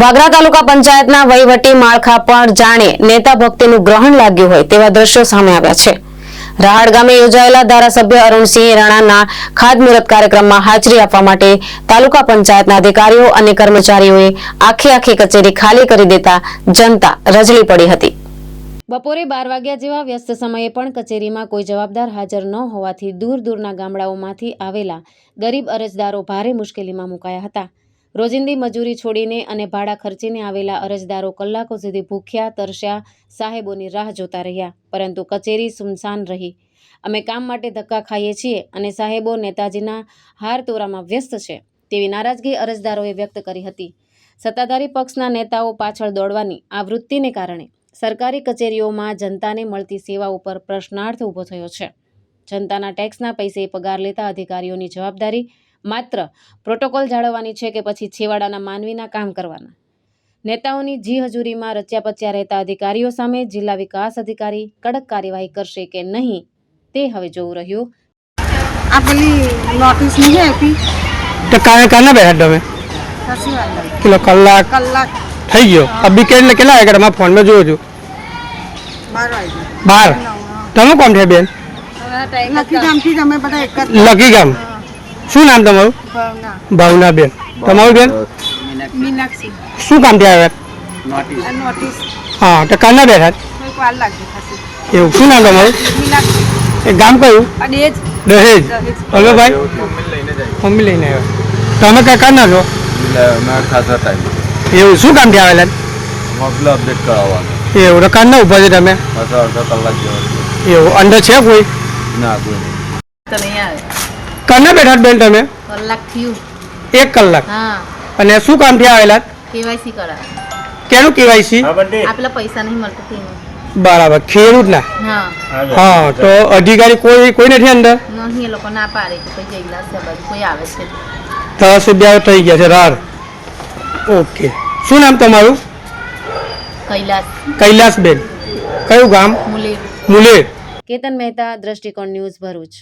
વાગરા તાલુકા પંચાયતના વહીવટી માળખા પણ જાણે નેતા ભક્તિનું ગ્રહણ લાગ્યું હોય તેવા દ્રશ્યો સામે આવ્યા છે. રાહડ ગામે યોજાયેલા ધારાસભ્ય અરુણસિંહ રાણાના ખાતમુહૂર્ત કાર્યક્રમમાં હાજરી આપવા માટે તાલુકા પંચાયતના અધિકારીઓ અને કર્મચારીઓએ આખી આખી કચેરી ખાલી કરી દેતા જનતા રજળી પડી હતી. બપોરે બાર વાગ્યા જેવા વ્યસ્ત સમયે પણ કચેરીમાં કોઈ જવાબદાર હાજર ન હોવાથી દૂર દૂરના ગામડાઓમાંથી આવેલા ગરીબ અરજદારો ભારે મુશ્કેલીમાં મુકાયા હતા. રોજિંદી મજૂરી છોડીને અને ભાડા ખર્ચીને આવેલા અરજદારો કલાકો સુધી ભૂખ્યા, તરસ્યા, સાહેબોની રાહ જોતા રહ્યા, પરંતુ કચેરી સુમસાન રહી. અમે કામ માટે ધક્કા ખાઈએ છીએ અને સાહેબો નેતાજીના હાર તોરામાં વ્યસ્ત છે, તેવી નારાજગી અરજદારોએ વ્યક્ત કરી હતી. સત્તાધારી પક્ષના નેતાઓ પાછળ દોડવાની આ વૃત્તિને કારણે સરકારી કચેરીઓમાં જનતાને મળતી સેવા ઉપર પ્રશ્નાર્થ ઊભો થયો છે. જનતાના ટેક્સના પૈસે પગાર લેતા અધિકારીઓની જવાબદારી માત્ર પ્રોટોકોલ જાળવવાની છે કે પછી છેવાડાના માનવીના કામ કરવાના? નેતાઓની જી હજુરીમાં રચ્યા પચ્યા રહેતા અધિકારીઓ સામે જિલ્લા વિકાસ અધિકારી કડક કાર્યવાહી કરશે કે નહીં તે હવે જોવું રહ્યું. આ પેલી નોટિસ નહીં આપી? તો કાલે કાના બેઠા તમે? કલાક? કલાક. થઈ ગયો. અભી કે એટલે કેટલા વાગ્યા? તમારા ફોનમાં જોઉં છું. બાર તમે કોણ છે બેન? લકી ગામથી જ બધા એક જ લકી ગામ. શું નામ તમારું? ભાવના. બેન તમારું બેન? શું કામથી આવ્યા? આ હા તો કાના બેઠા? એવું. શું નામ તમારું? એ ગામ કયું? દહેજ. દહેજ. તમે ભાઈ. મમ્મી લઈને આવ્યા. તમે કઈ કાના છો? મેં ખાતા ટાઈમ એવું. શું કામથી આવેલા? અપડેટ કરાવવાનો. એવું. તો કાના ઊભા છે તમે? પાછો કલાક જેવો એવું. અંદર છે કોઈ? ના કોઈ નહીં. કાના બેઠા બેન તમે? કલાક થયું. એક કલાક. હા. અને શું કામ થયા આવેલા? કેવાયસી કરા કેનું કેવાયસી? આપેલા પૈસા નહીં મળતા તેનું. બરાબર ખેડૂત ના? હા. હા તો અધિકારી કોઈ કોઈ નથી અંદર? નહીં એ લોકો ના પાડે કોઈ જઈલા છે કોઈ આવે છે. ધારાસભ્ય થઈ ગયા છે રાર. ઓકે. શું નામ તમારું? કૈલાસ. કૈલાસબેન કયું ગામ? મુલેર. મુલેર. કેતન મહેતા દ્રષ્ટિકોણ ન્યૂઝ ભરૂચ.